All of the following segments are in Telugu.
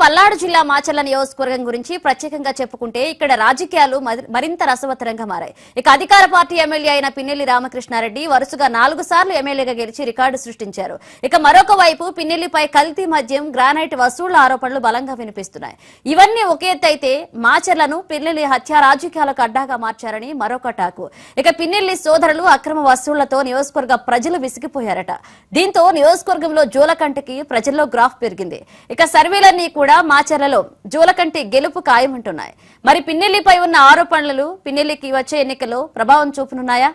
పల్నాడు జిల్లా మాచర్ల నియోజకవర్గం గురించి ప్రత్యేకంగా చెప్పుకుంటే ఇక్కడ రాజకీయాలు మరింత రసవత్తరంగా మారాయి. ఇక అధికార పార్టీ ఎమ్మెల్యే అయిన పిన్నెల్లి రామకృష్ణారెడ్డి వరుసగా నాలుగు సార్లు ఎమ్మెల్యేగా గెలిచి రికార్డు సృష్టించారు. ఇక మరొక వైపు పిన్నెల్లిపై కల్తీ మద్యం గ్రానైట్ వసూళ్ళ ఆరోపణలు బలంగా వినిపిస్తున్నాయి. ఇవన్నీ ఒక ఎత్తైతే అయితే మాచర్లను పిన్నెల్లి హత్య రాజకీయాలకు అడ్డాగా మార్చారని మరొక టాకు. ఇక పిన్నెల్లి సోదరులు అక్రమ వసూళ్ళతో నియోజకవర్గ ప్రజలు విసిగిపోయారట. దీంతో నియోజకవర్గంలో జోలకంటికి ప్రజల్లో గ్రాఫ్ పెరిగింది. ఇక సర్వేలన్నీ కూడా మాచర్లలో జూలకంటి గెలుపు ఖాయమంటున్నాయి. మరి పిన్నెల్లిపై ఉన్న ఆరోపణలు పిన్నెల్లికి వచ్చే ఎన్నికల్లో ప్రభావం చూపనున్నాయా?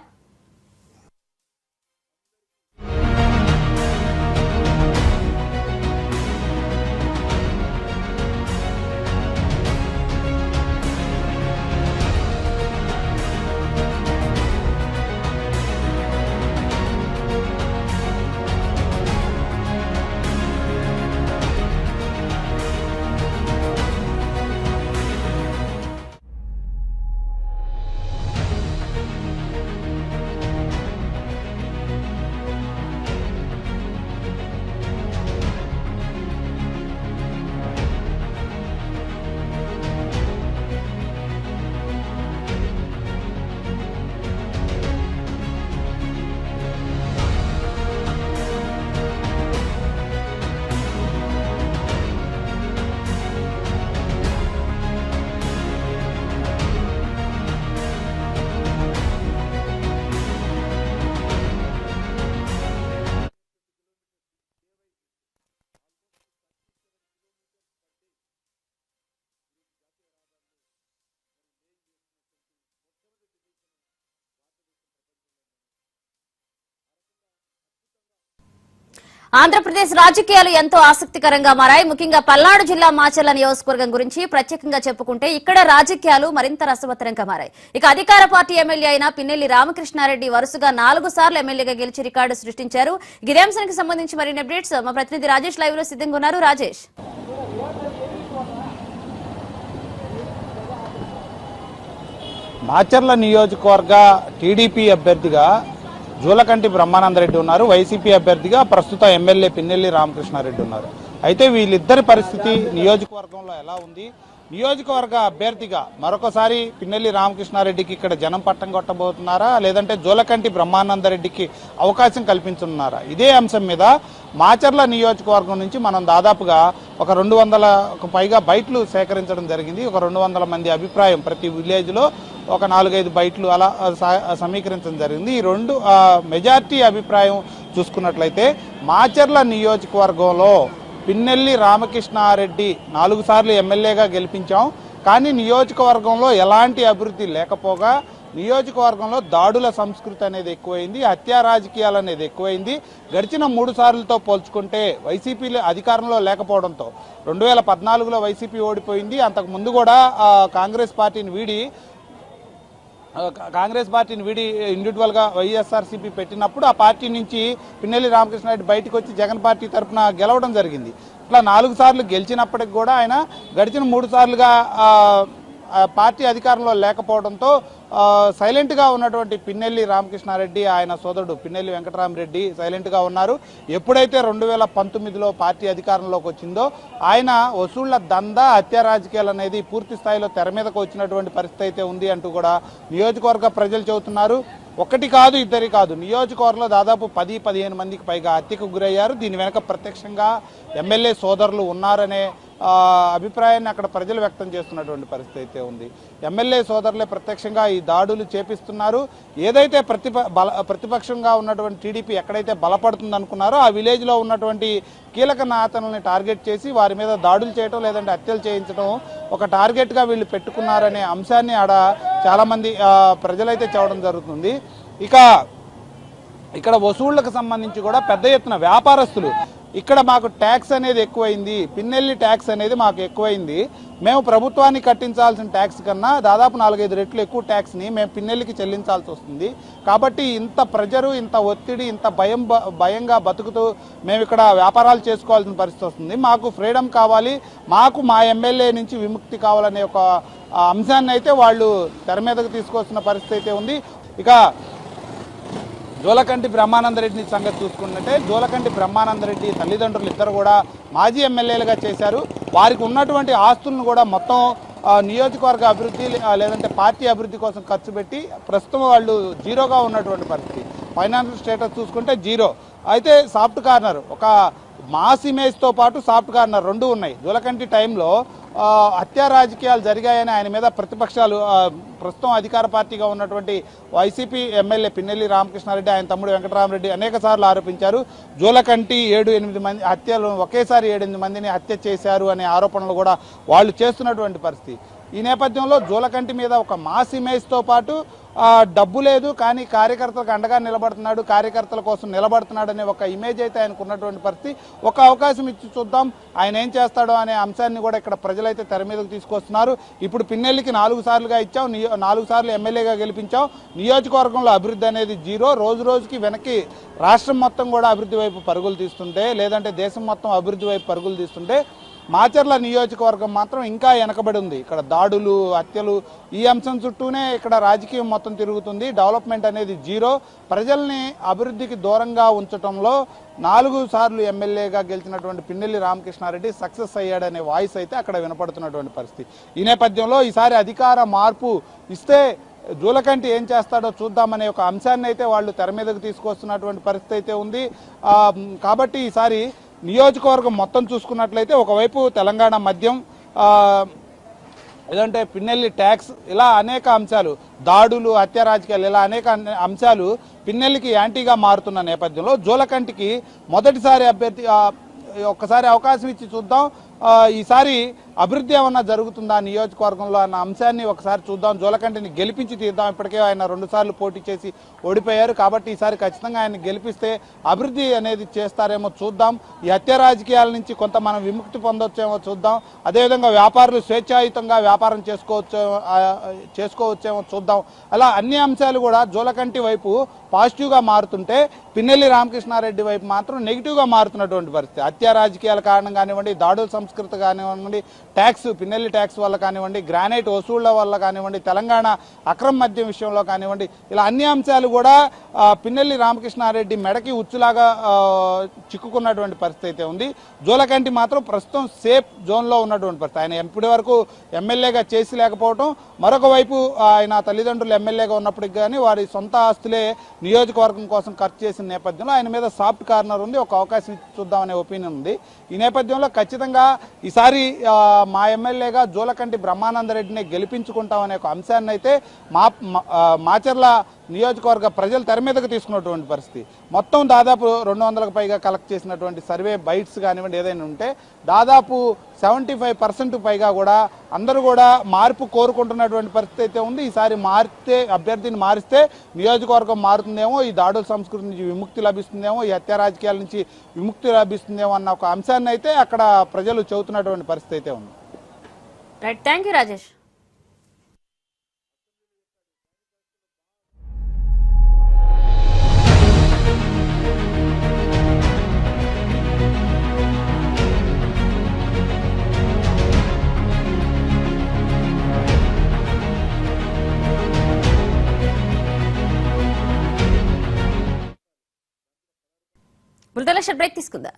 ఆంధ్రప్రదేశ్ రాజకీయాలు ఎంతో ఆసక్తికరంగా మారాయి. ముఖ్యంగా పల్నాడు జిల్లా మాచర్ల నియోజకవర్గం గురించి ప్రత్యేకంగా చెప్పుకుంటే ఇక్కడ రాజకీయాలు మరింత రసవత్తరంగా మారాయి. ఇక అధికార పార్టీ ఎమ్మెల్యే అయిన పిన్నెల్లి రామకృష్ణారెడ్డి వరుసగా నాలుగు సార్లు ఎమ్మెల్యేగా గెలిచి రికార్డు సృష్టించారు. ఇదే అంశానికి సంబంధించి మరిన్ని అప్డేట్స్ మా ప్రతినిధి రాజేష్ లైవ్లో సిద్ధంగా ఉన్నారు. రాజేష్. మాచర్ల నియోజకవర్గ టీడీపీ అభ్యర్థిగా జూలకంటి బ్రహ్మానందరెడ్డి ఉన్నారు. వైసీపీ అభ్యర్థిగా ప్రస్తుత ఎమ్మెల్యే పిన్నెల్లి రామకృష్ణారెడ్డి ఉన్నారు. అయితే వీళ్ళిద్దరి పరిస్థితి నియోజకవర్గంలో ఎలా ఉంది? నియోజకవర్గ అభ్యర్థిగా మరొకసారి పిన్నెల్లి రామకృష్ణారెడ్డికి ఇక్కడ జనం పట్టం కొట్టబోతున్నారా? లేదంటే జూలకంటి బ్రహ్మానందరెడ్డికి అవకాశం కల్పించనున్నారా ఇదే అంశం మీద మాచర్ల నియోజకవర్గం నుంచి మనం దాదాపుగా ఒక రెండు వందల పైగా బైట్లు సేకరించడం జరిగింది. ఒక రెండు వందల మంది అభిప్రాయం ప్రతి విలేజ్లో ఒక నాలుగైదు బైట్లు అలా సమీకరించడం జరిగింది. ఈ రెండు మెజార్టీ అభిప్రాయం చూసుకున్నట్లయితే మాచర్ల నియోజకవర్గంలో పిన్నెల్లి రామకృష్ణారెడ్డి నాలుగు సార్లు ఎమ్మెల్యేగా గెలిపించాం. కానీ నియోజకవర్గంలో ఎలాంటి అభివృద్ధి లేకపోగా నియోజకవర్గంలో దాడుల సంస్కృతి అనేది ఎక్కువైంది హత్యా రాజకీయాలు అనేది ఎక్కువైంది. గడిచిన మూడు సార్లతో పోల్చుకుంటే వైసీపీ అధికారంలో లేకపోవడంతో రెండు వేల పద్నాలుగులో వైసీపీ ఓడిపోయింది. అంతకు ముందు కూడా కాంగ్రెస్ పార్టీని వీడి కాంగ్రెస్ పార్టీని విడి ఇండివిజువల్గా వైఎస్ఆర్సీపీ పెట్టినప్పుడు ఆ పార్టీ నుంచి పిన్నెల్లి రామకృష్ణారెడ్డి బయటకు వచ్చి జగన్ పార్టీ తరఫున గెలవడం జరిగింది. ఇట్లా నాలుగు సార్లు గెలిచినప్పటికి కూడా ఆయన గడిచిన మూడు సార్లుగా పార్టీ అధికారంలో లేకపోవడంతో సైలెంట్గా ఉన్నటువంటి పిన్నెల్లి రామకృష్ణారెడ్డి ఆయన సోదరుడు పిన్నెల్లి వెంకటరామరెడ్డి సైలెంట్గా ఉన్నారు. ఎప్పుడైతే రెండు వేల పంతొమ్మిదిలో పార్టీ అధికారంలోకి వచ్చిందో ఆయన వసూళ్ళ దందా హత్య రాజకీయాలు అనేది పూర్తి స్థాయిలో తెర మీదకు వచ్చినటువంటి పరిస్థితి అయితే ఉంది అంటూ కూడా నియోజకవర్గ ప్రజలు చెబుతున్నారు. ఒకటి కాదు ఇద్దరి కాదు. నియోజకవర్గంలో దాదాపు పది పదిహేను మందికి పైగా హత్యకు గురయ్యారు. దీని వెనక ప్రత్యక్షంగా ఎమ్మెల్యే సోదరులు ఉన్నారనే అభిప్రాయాన్ని అక్కడ ప్రజలు వ్యక్తం చేస్తున్నటువంటి పరిస్థితి అయితే ఉంది. ఎమ్మెల్యే సోదరులే ప్రత్యక్షంగా ఈ దాడులు చేపిస్తున్నారు. ఏదైతే ప్రతిప బల ప్రతిపక్షంగా ఉన్నటువంటి టీడీపీ ఎక్కడైతే బలపడుతుంది అనుకున్నారో ఆ విలేజ్లో ఉన్నటువంటి కీలక నేతలని టార్గెట్ చేసి వారి మీద దాడులు చేయటం లేదంటే హత్యలు చేయించడం ఒక టార్గెట్గా వీళ్ళు పెట్టుకున్నారనే అంశాన్ని ఆడ చాలామంది ప్రజలైతే చెప్పడం జరుగుతుంది. ఇక ఇక్కడ వసూళ్ళకు సంబంధించి కూడా పెద్ద ఎత్తున వ్యాపారస్తులు ఇక్కడ మాకు ట్యాక్స్ అనేది ఎక్కువైంది పిన్నెల్లి ట్యాక్స్ అనేది మాకు ఎక్కువైంది. మేము ప్రభుత్వాన్ని కట్టించాల్సిన ట్యాక్స్ కన్నా దాదాపు నాలుగైదు రెట్లు ఎక్కువ ట్యాక్స్ని మేము పిన్నెల్లికి చెల్లించాల్సి వస్తుంది. కాబట్టి ఇంత ప్రెజరు ఇంత ఒత్తిడి ఇంత భయం బ- భయంగా బతుకుతూ మేము ఇక్కడ వ్యాపారాలు చేసుకోవాల్సిన పరిస్థితి వస్తుంది. మాకు ఫ్రీడమ్ కావాలి. మాకు మా ఎమ్మెల్యే నుంచి విముక్తి కావాలనే ఒక అంశాన్ని అయితే వాళ్ళు తెర మీదకు తీసుకొస్తున్న పరిస్థితి అయితే ఉంది. ఇక జోలకంటి బ్రహ్మానందరెడ్డి సంగతి చూసుకుంటే జోలకంటి బ్రహ్మానందరెడ్డి తల్లిదండ్రులు ఇద్దరు కూడా మాజీ ఎమ్మెల్యేలుగా చేశారు. వారికి ఉన్నటువంటి ఆస్తులను కూడా మొత్తం నియోజకవర్గ అభివృద్ధి లేదంటే పార్టీ అభివృద్ధి కోసం ఖర్చు పెట్టి ప్రస్తుతం వాళ్ళు జీరోగా ఉన్నటువంటి పరిస్థితి. ఫైనాన్షియల్ స్టేటస్ చూసుకుంటే జీరో. అయితే సాఫ్ట్ కార్నర్ ఒక మాస్ ఇమేజ్తో పాటు సాఫ్ట్ కార్నర్ రెండు ఉన్నాయి. జోలకంటి టైంలో హత్యా రాజకీయాలు జరిగాయని ఆయన మీద ప్రతిపక్షాలు ప్రస్తుతం అధికార పార్టీగా ఉన్నటువంటి వైసీపీ ఎమ్మెల్యే పిన్నెల్లి రామకృష్ణారెడ్డి ఆయన తమ్ముడు వెంకటరామరెడ్డి అనేక సార్లు ఆరోపించారు. జూలకంటి ఏడు ఎనిమిది మంది హత్యలు ఒకేసారి ఏడెనిమిది మందిని హత్య చేశారు అనే ఆరోపణలు కూడా వాళ్ళు చేస్తున్నటువంటి పరిస్థితి. ఈ నేపథ్యంలో జూలకంటి మీద ఒక మాస్ ఇమేజ్తో పాటు డబ్బు లేదు కానీ కార్యకర్తలకు అండగా నిలబడుతున్నాడు కార్యకర్తల కోసం నిలబడుతున్నాడు అనే ఒక ఇమేజ్ అయితే ఆయనకు ఉన్నటువంటి పరిస్థితి. ఒక అవకాశం ఇచ్చి చూద్దాం ఆయన ఏం చేస్తాడో అనే అంశాన్ని కూడా ఇక్కడ ప్రజలైతే తెర మీదకు తీసుకొస్తున్నారు. ఇప్పుడు పిన్నెల్లికి నాలుగు సార్లుగా ఇచ్చాం నాలుగు సార్లు ఎమ్మెల్యేగా గెలిపించాం నియోజకవర్గంలో అభివృద్ధి అనేది జీరో. రోజు రోజుకి వెనక్కి రాష్ట్రం మొత్తం కూడా అభివృద్ధి వైపు పరుగులు తీస్తుంటే లేదంటే దేశం మొత్తం అభివృద్ధి వైపు పరుగులు తీస్తుంటే మాచర్ల నియోజకవర్గం మాత్రం ఇంకా వెనకబడి ఉంది. ఇక్కడ దాడులు హత్యలు ఈ అంశం చుట్టూనే ఇక్కడ రాజకీయం మొత్తం తిరుగుతుంది. డెవలప్మెంట్ అనేది జీరో. ప్రజల్ని అభివృద్ధికి దూరంగా ఉంచడంలో నాలుగు సార్లు ఎమ్మెల్యేగా గెలిచినటువంటి పిన్నెల్లి రామకృష్ణారెడ్డి సక్సెస్ అయ్యాడనే వాయిస్ అయితే అక్కడ వినపడుతున్నటువంటి పరిస్థితి. ఈ నేపథ్యంలో ఈసారి అధికార మార్పు ఇస్తే జూలకంటి ఏం చేస్తాడో చూద్దామనే ఒక అంశాన్ని అయితే వాళ్ళు తెర మీదకు తీసుకొస్తున్నటువంటి పరిస్థితి అయితే ఉంది. కాబట్టి ఈసారి నియోజకవర్గం మొత్తం చూసుకున్నట్లయితే ఒకవైపు తెలంగాణ మద్యం లేదంటే పిన్నెల్లి ట్యాక్స్ ఇలా అనేక అంశాలు దాడులు హత్య రాజకీయాలు ఇలా అనేక అంశాలు పిన్నెల్లికి యాంటీగా మారుతున్న నేపథ్యంలో జోలకంటికి మొదటిసారి అభ్యర్థి ఒక్కసారి అవకాశం ఇచ్చి చూద్దాం. ఈసారి అభివృద్ధి ఏమన్నా జరుగుతుందా నియోజకవర్గంలో అన్న అంశాన్ని ఒకసారి చూద్దాం. జోలకంటిని గెలిపించి తీద్దాం. ఇప్పటికే ఆయన రెండుసార్లు పోటీ చేసి ఓడిపోయారు. కాబట్టి ఈసారి ఖచ్చితంగా ఆయన గెలిపిస్తే అభివృద్ధి అనేది చేస్తారేమో చూద్దాం. ఈ హత్య రాజకీయాల నుంచి కొంత మనం విముక్తి పొందొచ్చేమో చూద్దాం. అదేవిధంగా వ్యాపారులు స్వేచ్ఛాయుతంగా వ్యాపారం చేసుకోవచ్చు చేసుకోవచ్చేమో చూద్దాం. అలా అన్ని అంశాలు కూడా జోలకంటి వైపు పాజిటివ్గా మారుతుంటే పిన్నెల్లి రామకృష్ణారెడ్డి వైపు మాత్రం నెగిటివ్గా మారుతున్నటువంటి పరిస్థితి. హత్య రాజకీయాల కారణం కానివ్వండి దాడుల సంస్కృతి కానివ్వండి ట్యాక్స్ పిన్నెల్లి ట్యాక్స్ వల్ల కానివ్వండి గ్రానైట్ వసూళ్ళ వల్ల కానివ్వండి తెలంగాణ అక్రమ మద్యం విషయంలో కానివ్వండి ఇలా అన్ని అంశాలు కూడా పిన్నెల్లి రామకృష్ణారెడ్డి మెడకి ఉచ్చులాగా చిక్కుకున్నటువంటి పరిస్థితి అయితే ఉంది. జోలకంటి మాత్రం ప్రస్తుతం సేఫ్ జోన్లో ఉన్నటువంటి పరిస్థితి. ఆయన ఇప్పటి వరకు ఎమ్మెల్యేగా చేసి లేకపోవడం మరొక వైపు ఆయన తల్లిదండ్రులు ఎమ్మెల్యేగా ఉన్నప్పటికి కానీ వారి సొంత ఆస్తులే నియోజకవర్గం కోసం ఖర్చు చేసిన నేపథ్యంలో ఆయన మీద సాఫ్ట్ కార్నర్ ఉంది. ఒక అవకాశం ఇచ్చి చూద్దామనే ఒపీనియన్ ఉంది. ఈ నేపథ్యంలో ఖచ్చితంగా ఈసారి మా ఎమ్మెల్యేగా జోలకంటి బ్రహ్మానందరెడ్డిని గెలిపించుకుంటామనే ఒక అంశాన్ని అయితే మా మా- మాచర్ల నియోజకవర్గ ప్రజలు తెర మీదకు తీసుకున్నటువంటి పరిస్థితి. మొత్తం దాదాపు రెండు వందలకు పైగా కలెక్ట్ చేసినటువంటి సర్వే బైట్స్ కానివ్వండి ఏదైనా ఉంటే దాదాపు సెవెంటీ ఫైవ్ పర్సెంట్ పైగా కూడా అందరూ కూడా మార్పు కోరుకుంటున్నటువంటి పరిస్థితి అయితే ఉంది. ఈసారి మారితే అభ్యర్థిని మారిస్తే నియోజకవర్గం మారుతుందేమో ఈ దాడుల సంస్కృతి నుంచి విముక్తి లభిస్తుందేమో ఈ హత్య రాజకీయాల నుంచి విముక్తి లభిస్తుందేమో అన్న ఒక అంశాన్ని అయితే అక్కడ ప్రజలు చెబుతున్నటువంటి పరిస్థితి అయితే ఉంది. Right thank you Rajesh commercial break తీసుకుందా.